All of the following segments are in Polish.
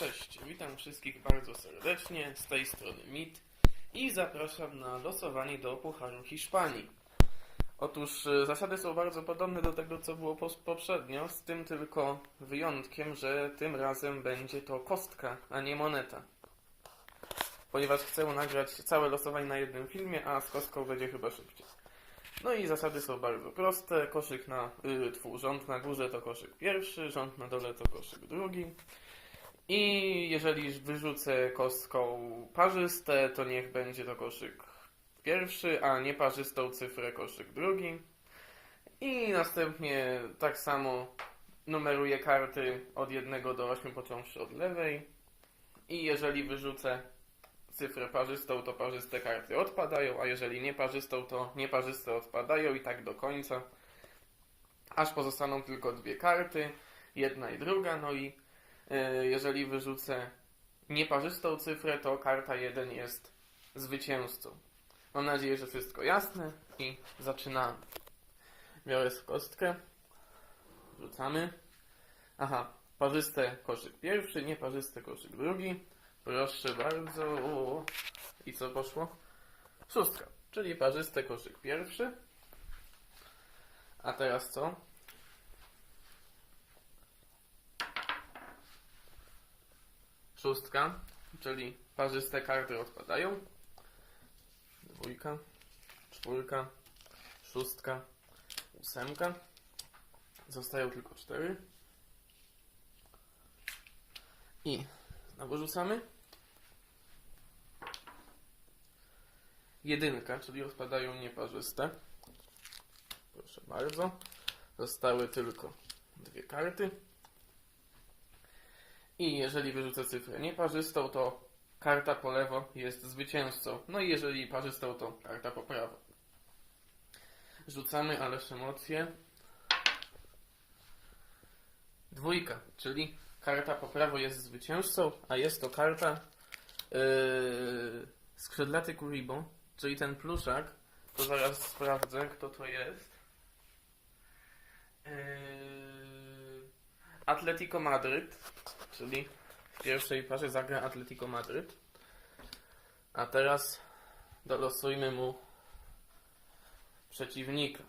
Cześć, witam wszystkich bardzo serdecznie, z tej strony Mit i zapraszam na losowanie do Pucharu Hiszpanii. Otóż e, zasady są bardzo podobne do tego, co było poprzednio, z tym tylko wyjątkiem, że tym razem będzie to kostka, a nie moneta. Ponieważ chcę nagrać całe losowanie na jednym filmie, a z kostką będzie chyba szybciej. No i zasady są bardzo proste. Koszyk na, yy, tfu, rząd na górze to koszyk pierwszy, rząd na dole to koszyk drugi. I jeżeli wyrzucę kostką parzyste, to niech będzie to koszyk pierwszy, a nieparzystą cyfrę koszyk drugi. I następnie tak samo numeruję karty od 1 do 8 począwszy od lewej. I jeżeli wyrzucę cyfrę parzystą, to parzyste karty odpadają, a jeżeli nieparzystą, to nieparzyste odpadają i tak do końca. Aż pozostaną tylko dwie karty, jedna i druga, no i jeżeli wyrzucę nieparzystą cyfrę, to karta 1 jest zwycięzcą. Mam nadzieję, że wszystko jasne i zaczynamy. Biorę kostkę, rzucamy. Aha, parzyste koszyk pierwszy, nieparzyste koszyk drugi. Proszę bardzo. I co poszło? Szóstka, czyli parzyste koszyk pierwszy. A teraz co? Szóstka, czyli parzyste karty odpadają. Dwójka, czwórka, szóstka, ósemka. Zostają tylko cztery. I znowu rzucamy. Jedynka, czyli odpadają nieparzyste. Proszę bardzo. Zostały tylko dwie karty. I jeżeli wyrzucę cyfrę nieparzystą, to karta po lewo jest zwycięzcą. No i jeżeli parzystą, to karta po prawo. Rzucamy, ależ emocje. Dwójka, czyli karta po prawo jest zwycięzcą, a jest to karta yy, skrzydlaty Kuribo, czyli ten pluszak. To zaraz sprawdzę, kto to jest. Yy, Atletico Madryt, czyli w pierwszej parze zagra Atletico Madryt. A teraz dolosujmy mu przeciwnika.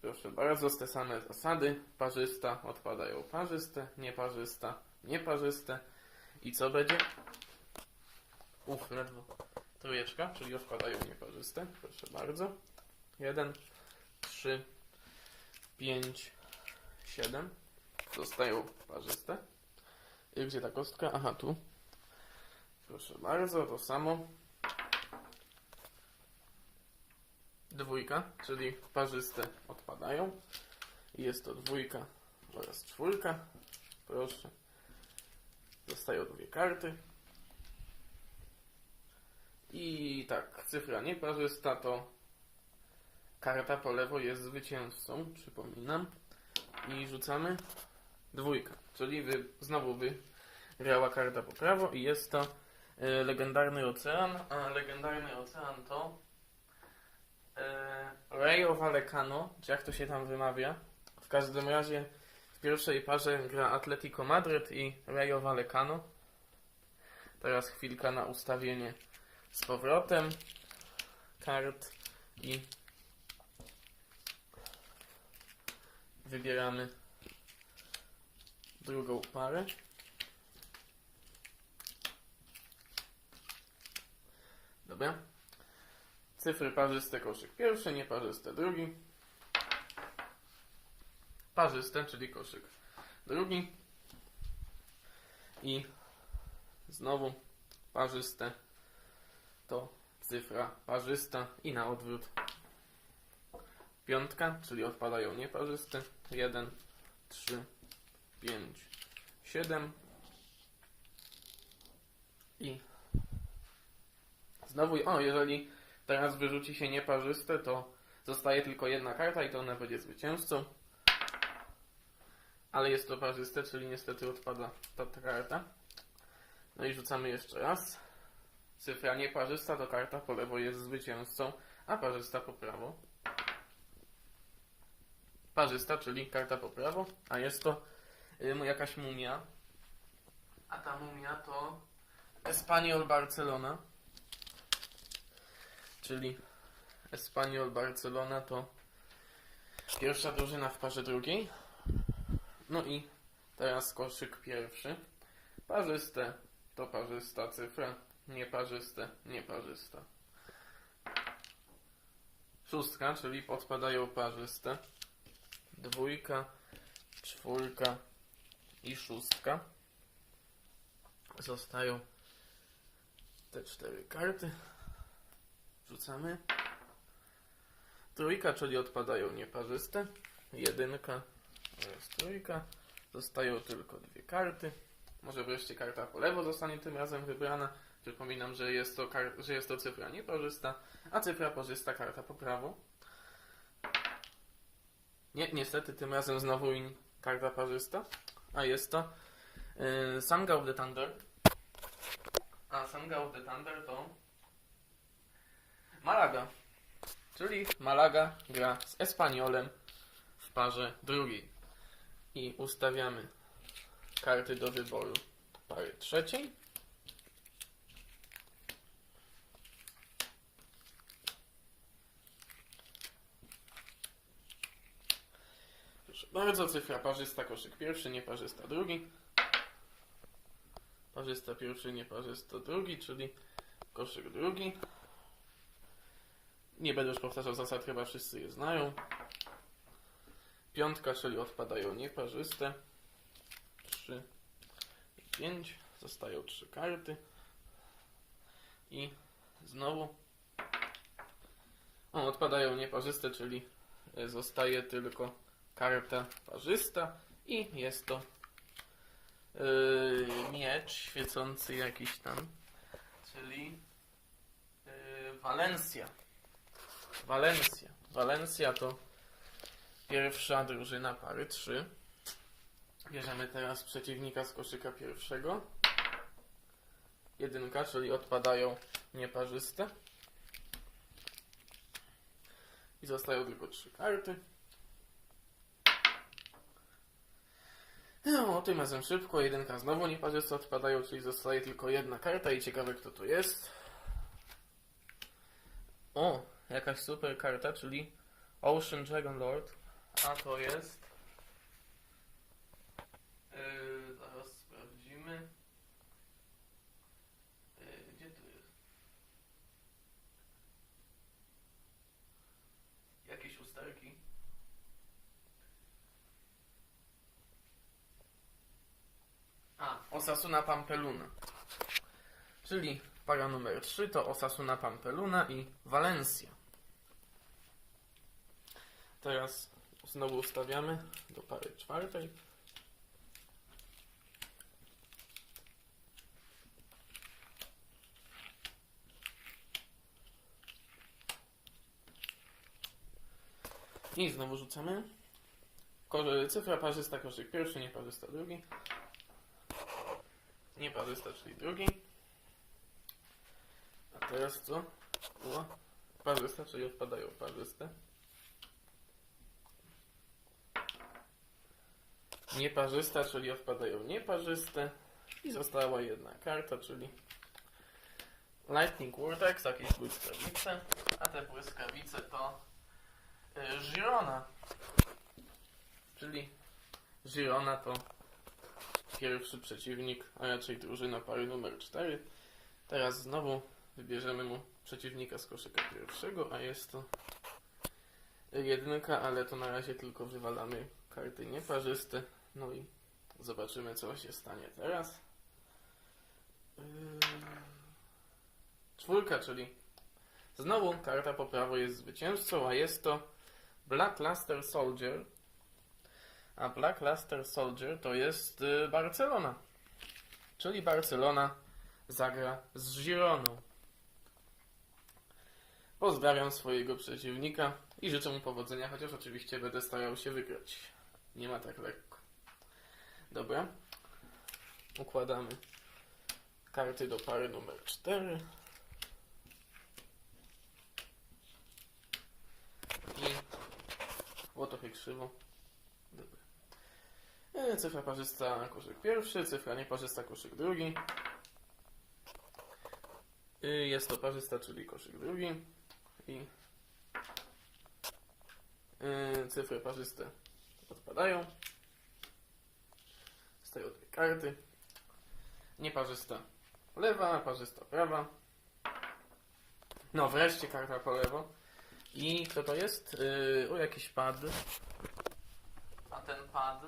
Proszę bardzo, te same zasady. Parzysta odpadają parzyste, nieparzysta, nieparzyste. I co będzie? Uch, ledwo. Trójeczka, czyli odpadają nieparzyste. Proszę bardzo. Jeden, trzy, pięć, siedem. Zostają parzyste. Gdzie ta kostka? Aha, tu. Proszę bardzo, to samo. Dwójka, czyli parzyste odpadają. Jest to dwójka oraz czwórka. Proszę. Zostają dwie karty. I tak, cyfra nieparzysta to karta po lewo jest zwycięzcą, przypominam. I rzucamy dwójka, czyli wy, znowu wygrała karta po prawo i jest to e, legendarny ocean, a legendarny ocean to e, Rayo Vallecano, czy jak to się tam wymawia. W każdym razie w pierwszej parze gra Atletico Madryt i Rayo Vallecano. Teraz chwilka na ustawienie z powrotem kart i wybieramy drugą parę. Dobra. Cyfry parzyste koszyk pierwszy, nieparzyste drugi. Parzyste, czyli koszyk drugi. I znowu parzyste to cyfra parzysta i na odwrót. Piątka, czyli odpadają nieparzyste. 1, 3, 5, 7 i znowu, o, jeżeli teraz wyrzuci się nieparzyste, to zostaje tylko jedna karta i to ona będzie zwycięzcą. Ale jest to parzyste, czyli niestety odpada ta, ta karta. No i rzucamy jeszcze raz. Cyfra nieparzysta to karta po lewo jest zwycięzcą, a parzysta po prawo. Parzysta, czyli karta po prawo, a jest to ym, jakaś mumia. A ta mumia to Espanyol Barcelona. Czyli Espanyol Barcelona to pierwsza drużyna w parze drugiej. No i teraz koszyk pierwszy. Parzyste to parzysta cyfra, nieparzyste, nieparzysta. Szóstka, czyli podpadają parzyste. Dwójka, czwórka i szóstka. Zostają te cztery karty. Rzucamy. Trójka, czyli odpadają nieparzyste. Jedynka oraz trójka. Zostają tylko dwie karty. Może wreszcie karta po lewo zostanie tym razem wybrana. Przypominam, że jest to, że jest to cyfra nieparzysta, a cyfra parzysta karta po prawo. Nie, niestety tym razem znowu in karta parzysta, a jest to yy, Sanga of the Thunder. A Sanga of the Thunder to Malaga. Czyli Malaga gra z Espaniolem w parze drugiej. I ustawiamy karty do wyboru pary trzeciej. Proszę bardzo, cyfra parzysta, koszyk pierwszy, nieparzysta drugi. Parzysta pierwszy, nieparzysta drugi, czyli koszyk drugi. Nie będę już powtarzał zasad, chyba wszyscy je znają. Piątka, czyli odpadają nieparzyste. 3 i 5. Zostają trzy karty. I znowu. O, odpadają nieparzyste, czyli e, zostaje tylko karta parzysta. I jest to yy, miecz świecący jakiś tam. Czyli yy, Walencja. Walencja. Walencja to pierwsza drużyna pary 3. Bierzemy teraz przeciwnika z koszyka pierwszego. Jedynka, czyli odpadają nieparzyste. I zostają tylko trzy karty. No, tym razem szybko. Jedynka znowu nieparzyste odpadają, czyli zostaje tylko jedna karta i ciekawe kto to jest. O, jakaś super karta, czyli Ocean Dragon Lord. A to jest. Yy, zaraz sprawdzimy. Yy, gdzie tu jest? Jakieś usterki? A, Osasuna Pampeluna. Czyli para numer 3 to Osasuna Pampeluna i Valencia. Teraz znowu ustawiamy do pary czwartej. I znowu rzucamy. Cyfra parzysta, koszyk pierwszy, nieparzysta drugi. Nieparzysta, czyli drugi. A teraz co? O, parzysta, czyli odpadają parzyste. Nieparzysta, czyli odpadają nieparzyste. I została jedna karta, czyli Lightning Vortex, jakieś błyskawice. A te błyskawice to Girona. Czyli Girona to pierwszy przeciwnik, a raczej drużyna pary numer 4. Teraz znowu wybierzemy mu przeciwnika z koszyka pierwszego, a jest to jedynka, ale to na razie tylko wywalamy karty nieparzyste. No i zobaczymy, co się stanie teraz. Yy, Czwórka, czyli znowu karta po prawo jest zwycięzcą, a jest to Black Luster Soldier. A Black Luster Soldier to jest y, Barcelona. Czyli Barcelona zagra z Gironą. Pozdrawiam swojego przeciwnika i życzę mu powodzenia, chociaż oczywiście będę starał się wygrać. Nie ma tak lekko. Dobra. Układamy karty do pary numer 4. I było krzywo. E, Cyfra parzysta koszyk pierwszy, cyfra nieparzysta koszyk drugi. Y, Jest to parzysta, czyli koszyk drugi. I y, cyfry parzyste odpadają. Stają dwie karty. Nieparzysta lewa, parzysta prawa. No wreszcie karta po lewo. I kto to jest? Yy, o, jakiś pad. Ten pad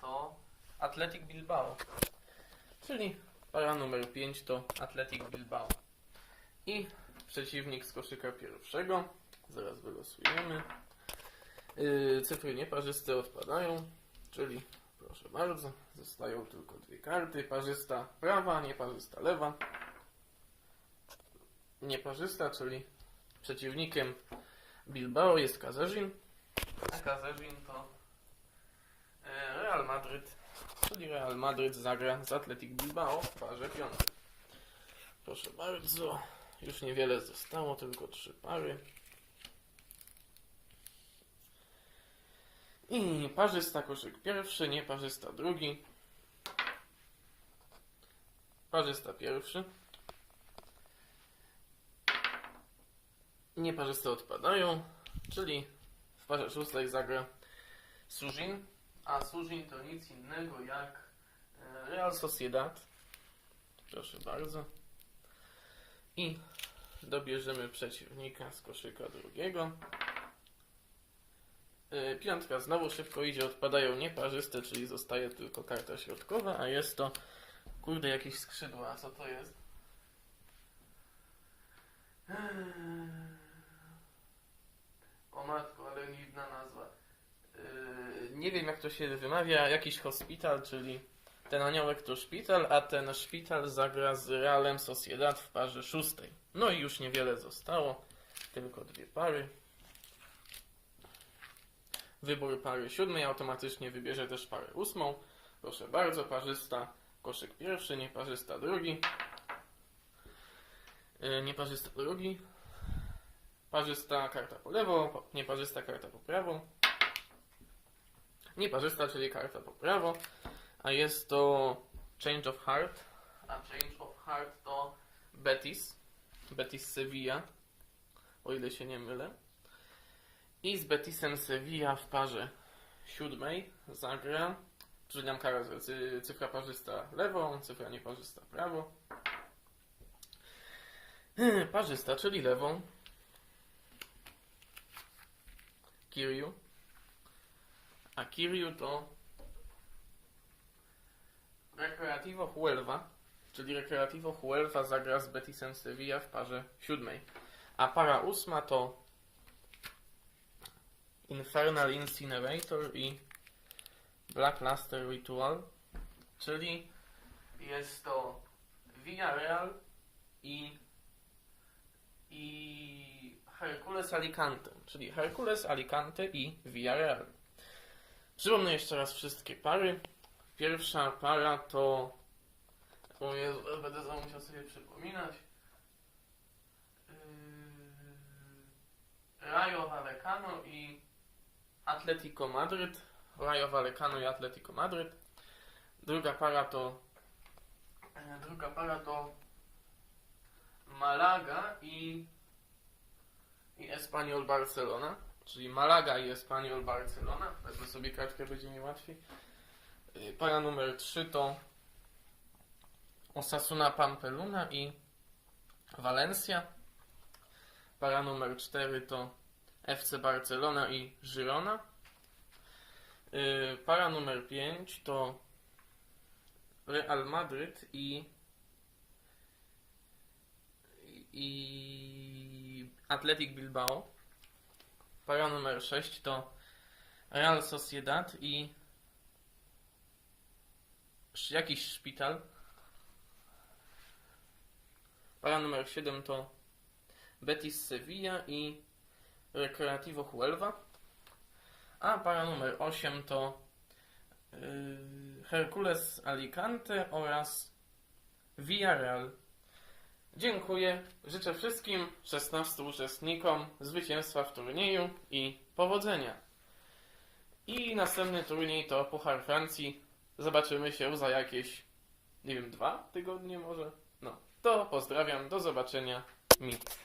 to Athletic Bilbao. Czyli para numer 5 to Athletic Bilbao. I przeciwnik z koszyka pierwszego. Zaraz wylosujemy. Yy, cyfry nieparzyste odpadają, czyli proszę bardzo, zostają tylko dwie karty. Parzysta prawa, nieparzysta lewa. Nieparzysta, czyli przeciwnikiem Bilbao jest Kazerzin. A Kazerzin to Real Madryt, czyli Real Madryt zagra z Athletic Bilbao w parze piątej. Proszę bardzo, już niewiele zostało, tylko trzy pary. I parzysta koszyk pierwszy, nieparzysta drugi. Parzysta pierwszy. Nieparzyste odpadają, czyli w parze szóstej zagra Suzin, a Suzin to nic innego jak e, Real Sociedad. Proszę bardzo. I dobierzemy przeciwnika z koszyka drugiego. E, Piątka znowu szybko idzie, odpadają nieparzyste, czyli zostaje tylko karta środkowa, a jest to kurde jakieś skrzydła, co to jest? Eee. O matko, ale dziwna nazwa. Yy, nie wiem jak to się wymawia, jakiś hospital, czyli ten aniołek to szpital, a ten szpital zagra z Realem Sociedad w parze szóstej. No i już niewiele zostało, tylko dwie pary. Wybór pary siódmej automatycznie wybierze też parę ósmą. Proszę bardzo, parzysta, koszyk pierwszy, nieparzysta drugi. Yy, nieparzysta drugi. Parzysta karta po lewo, nieparzysta karta po prawo. Nieparzysta, czyli karta po prawo. A jest to Change of Heart. A Change of Heart to Betis. Betis Sevilla. O ile się nie mylę. I z Betisem Sevilla w parze siódmej zagra. Przydziam karę, cy- cyfra parzysta lewo, cyfra nieparzysta prawo. Parzysta, czyli lewą. Kiryu. A Kiryu to Recreativo Huelva, czyli Recreativo Huelva zagra z Betisem Sevilla w parze siódmej. A para ósma to Infernal Incinerator i Black Luster Ritual, czyli jest to Villarreal i i Hercules Alicante, czyli Hercules Alicante i Villarreal. Przypomnę jeszcze raz wszystkie pary. Pierwsza para to. O Jezu, będę znowu musiał sobie przypominać. Yy, Rayo Vallecano i Atletico Madryt. Rayo Vallecano i Atletico Madryt. Druga para to. e, Druga para to Malaga i i Espanyol Barcelona, czyli Malaga i Espanyol Barcelona. Wezmę sobie kartkę, będzie mi łatwiej. Y, Para numer 3 to Osasuna Pampeluna i Valencia. Para numer 4 to FC Barcelona i Girona. Y, Para numer 5 to Real Madryt i i Athletic Bilbao. Para numer 6 to Real Sociedad i jakiś szpital. Para numer 7 to Betis Sevilla i Recreativo Huelva. A para numer 8 to yy, Hercules Alicante oraz Villarreal. Dziękuję. Życzę wszystkim 16 uczestnikom zwycięstwa w turnieju i powodzenia. I następny turniej to Puchar Francji. Zobaczymy się za jakieś, nie wiem, dwa tygodnie może? No, to pozdrawiam, do zobaczenia. Mit.